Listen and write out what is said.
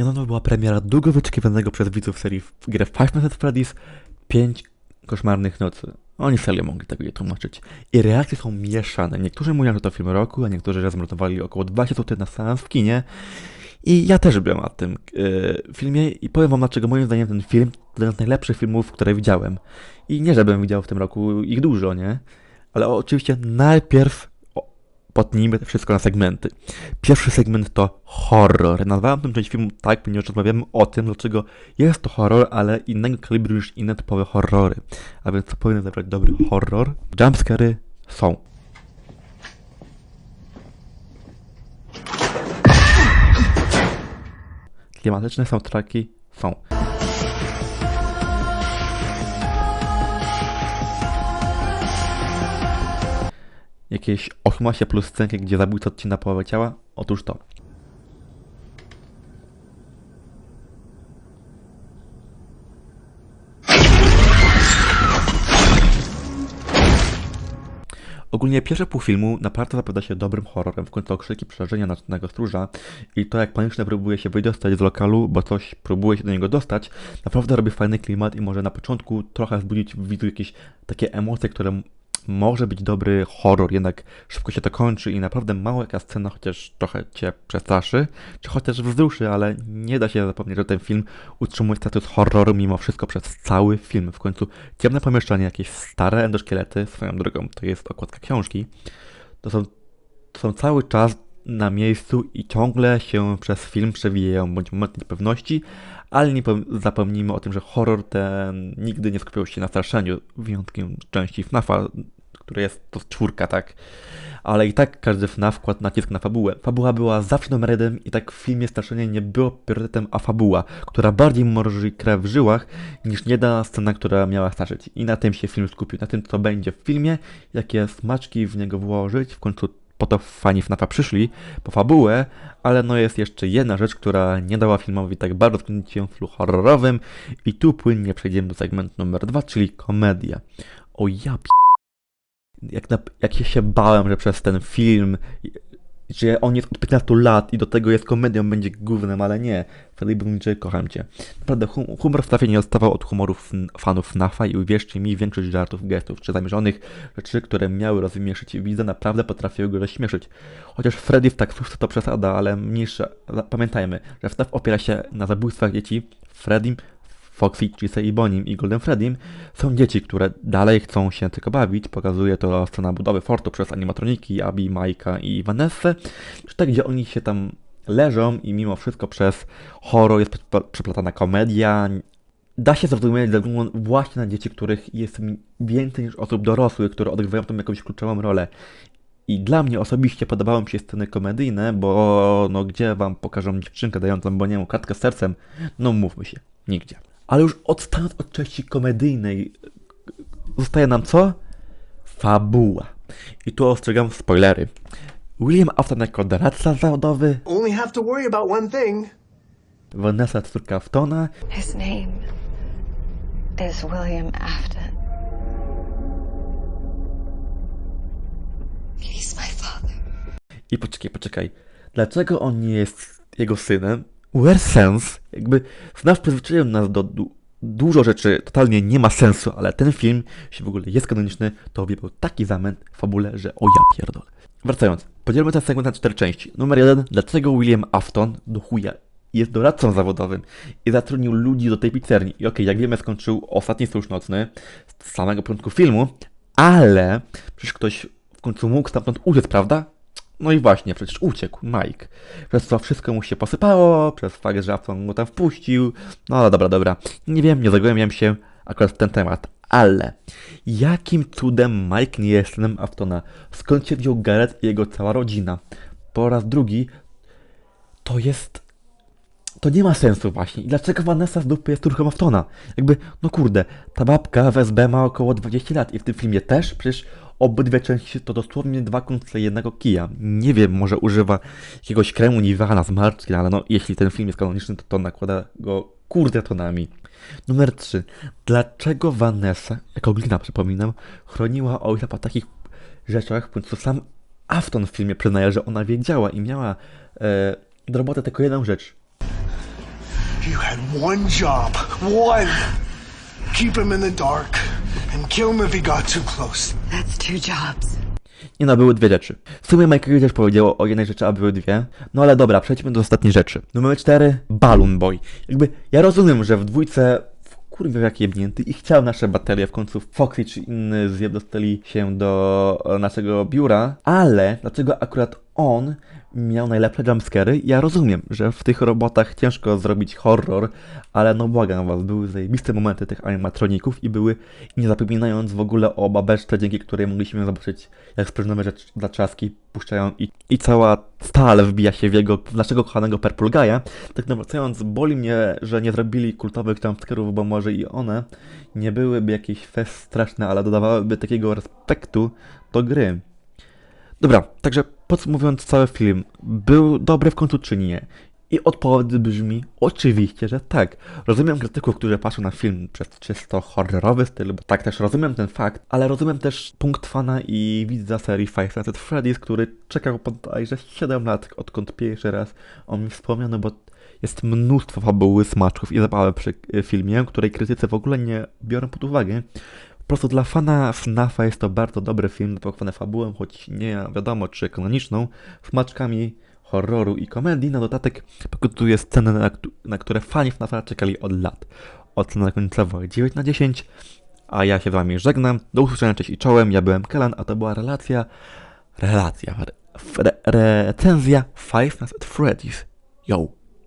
Niedawno była premiera długo wyczekiwanego przez widzów serii w grę Five Nights at Freddy's 5 koszmarnych nocy. Oni serio mogli tego nie tłumaczyć. I reakcje są mieszane. Niektórzy mówią, że to film roku, a niektórzy, że zmarnowali około 20 zł na seans w kinie. I ja też byłem na tym yy, filmie i powiem wam, dlaczego moim zdaniem ten film to jeden z najlepszych filmów, które widziałem. I nie, żebym widział w tym roku ich dużo, nie? Ale oczywiście najpierw potnijmy to wszystko na segmenty. Pierwszy segment to horror. Nazwałem tę część filmu tak, ponieważ rozmawiamy o tym, dlaczego jest to horror, ale innego kalibru niż inne typowe horrory. A więc co powinien zabrać dobry horror? Jumpscary są. Klimatyczne soundtracki są. Jakieś 18 plus scenki, gdzie zabójca odcina połowę ciała? Otóż to. Ogólnie pierwsze pół filmu naprawdę zapowiada się dobrym horrorem, w końcu okrzyki przerażenia nocnego stróża i to jak panicznie próbuje się wydostać z lokalu, bo coś próbuje się do niego dostać, naprawdę robi fajny klimat i może na początku trochę wzbudzić w widzu jakieś takie emocje, które może być dobry horror, jednak szybko się to kończy i naprawdę mała jaka scena chociaż trochę cię przestraszy, czy chociaż wzruszy, ale nie da się zapomnieć, że ten film utrzymuje status horroru mimo wszystko przez cały film. W końcu ciemne pomieszczenie, jakieś stare endoszkielety, swoją drogą, to jest okładka książki, to są, to są cały czas na miejscu i ciągle się przez film przewijają bądź moment niepewności, ale nie zapomnijmy o tym, że horror ten nigdy nie skupiał się na straszeniu, wyjątkiem części FNAFa, które jest to czwórka, tak? Ale i tak każdy FNAF kładł nacisk na fabułę. Fabuła była zawsze numer jeden i tak w filmie straszenie nie było priorytetem, a fabuła, która bardziej mroży krew w żyłach niż niedana scena, która miała straszyć. I na tym się film skupił, na tym co będzie w filmie, jakie smaczki w niego włożyć, w końcu po to fani FNAFa przyszli, po fabułę, ale no jest jeszcze jedna rzecz, która nie dała filmowi tak bardzo skręcić się w horrorowym i tu płynnie przejdziemy do segmentu numer dwa, czyli komedia. O ja p... Jak, na, jak się bałem, że przez ten film że on jest od 15 lat i do tego jest komedią, będzie głównym, ale nie. Wtedy bym mówił, że kocham cię. Naprawdę, hum humor w Stafie nie odstawał od humorów fanów NAFA i uwierzcie mi, większość żartów, gestów czy zamierzonych rzeczy, które miały rozśmieszyć widza, naprawdę potrafiły go rozśmieszyć. Chociaż Freddy w taksówce to przesada, ale mniejsza. Pamiętajmy, że FNAF opiera się na zabójstwach dzieci. Freddym Foxy, Chisey i Bonim i Golden Freddym są dzieci, które dalej chcą się tylko bawić. Pokazuje to scena budowy fortu przez animatroniki Abby, Majka i Vanessa. Czy tak, gdzie oni się tam leżą i mimo wszystko przez horror jest przeplatana komedia. Da się zrozumieć ze względu właśnie na dzieci, których jest więcej niż osób dorosłych, które odgrywają tam jakąś kluczową rolę. I dla mnie osobiście podobały mi się sceny komedyjne, bo no gdzie wam pokażą dziewczynkę dającą Boniemu kartkę z sercem? No mówmy się, nigdzie. Ale już odstając od części komedyjnej, zostaje nam co? Fabuła. I tu ostrzegam spoilery. William Afton jako doradca zawodowy. Only have to worry about one thing. Vanessa córka Aftona. His name is William Afton. He's my father. I poczekaj, poczekaj. Dlaczego on nie jest jego synem? Where sense? Jakby FNAF przyzwyczaił nas do du dużo rzeczy, totalnie nie ma sensu, ale ten film, jeśli w ogóle jest kanoniczny, to wybrał taki zamęt w fabule, że o ja pierdolę. Wracając, podzielmy ten segment na cztery części. Numer jeden, dlaczego William Afton do chuja jest doradcą zawodowym i zatrudnił ludzi do tej pizzerni. I okej, okay, jak wiemy, skończył ostatni sojusz nocny z samego początku filmu, ale przecież ktoś w końcu mógł stamtąd uciec, prawda? No i właśnie, przecież uciekł Mike. Przez co wszystko mu się posypało, przez fakt, że Afton go tam wpuścił. No dobra, dobra. Nie wiem, nie zagłębiam się akurat w ten temat, ale jakim cudem Mike nie jest synem Aftona? Skąd się wziął Gareth i jego cała rodzina? Po raz drugi, to jest... To nie ma sensu właśnie. I dlaczego Vanessa z dupy jest córką Aftona? Jakby, no kurde, ta babka w SB ma około 20 lat i w tym filmie też, przecież obydwie części to dosłownie dwa końce jednego kija. Nie wiem, może używa jakiegoś kremu Nivea na zmartwień, ale no, jeśli ten film jest kanoniczny, to to nakłada go kurde tonami. Numer 3. Dlaczego Vanessa, jako glina przypominam, chroniła ojca po takich rzeczach, w końcu sam Afton w filmie przyznaje, że ona wiedziała i miała e, do roboty tylko jedną rzecz. You had one job. One. Keep him in the dark and kill him if he got too close. That's two jobs. Nie no, były dwie rzeczy. W sumie Michael też powiedział o jednej rzeczy, a były dwie. No ale dobra, przejdźmy do ostatniej rzeczy. Numer cztery, Balloon Boy. Jakby, ja rozumiem, że w dwójce kurwa jak jebnięty i chciał nasze baterie, w końcu Foxy czy inny zjeb dostali się do naszego biura, ale dlaczego akurat on miał najlepsze jumpscary? Ja rozumiem, że w tych robotach ciężko zrobić horror, ale no błagam was, były zajebiste momenty tych animatroników i były, nie zapominając w ogóle o babeczce, dzięki której mogliśmy zobaczyć, jak sprężone rzecz dla trzaski puszczają i, i cała stal wbija się w jego, w naszego kochanego Purple. Tak nawracając, boli mnie, że nie zrobili kultowych jumpscarów, bo może i one nie byłyby jakieś fest straszne, ale dodawałyby takiego respektu do gry. Dobra, także podsumowując cały film, był dobry w końcu czy nie? I odpowiedź brzmi oczywiście, że tak. Rozumiem krytyków, którzy patrzą na film przez czysto horrorowy styl, bo tak też rozumiem ten fakt, ale rozumiem też punkt fana i widza serii Five Nights at Freddy's, który czekał bodajże 7 lat, odkąd pierwszy raz o nim wspomniano, bo jest mnóstwo fabuły, smaczków i zabawy przy y, filmie, której krytycy w ogóle nie biorą pod uwagę. Po prostu dla fana FNAFa jest to bardzo dobry film, napakowane fabułą, choć nie wiadomo czy kanoniczną, smaczkami horroru i komedii. Na dodatek pokazuje sceny, na, na które fani FNAFa czekali od lat. Ocena końcowa 9 na 10, a ja się z wami żegnam. Do usłyszenia, cześć i czołem. Ja byłem Kelan, a to była relacja, relacja, re, re, recenzja Five Nights at Freddy's. Yo!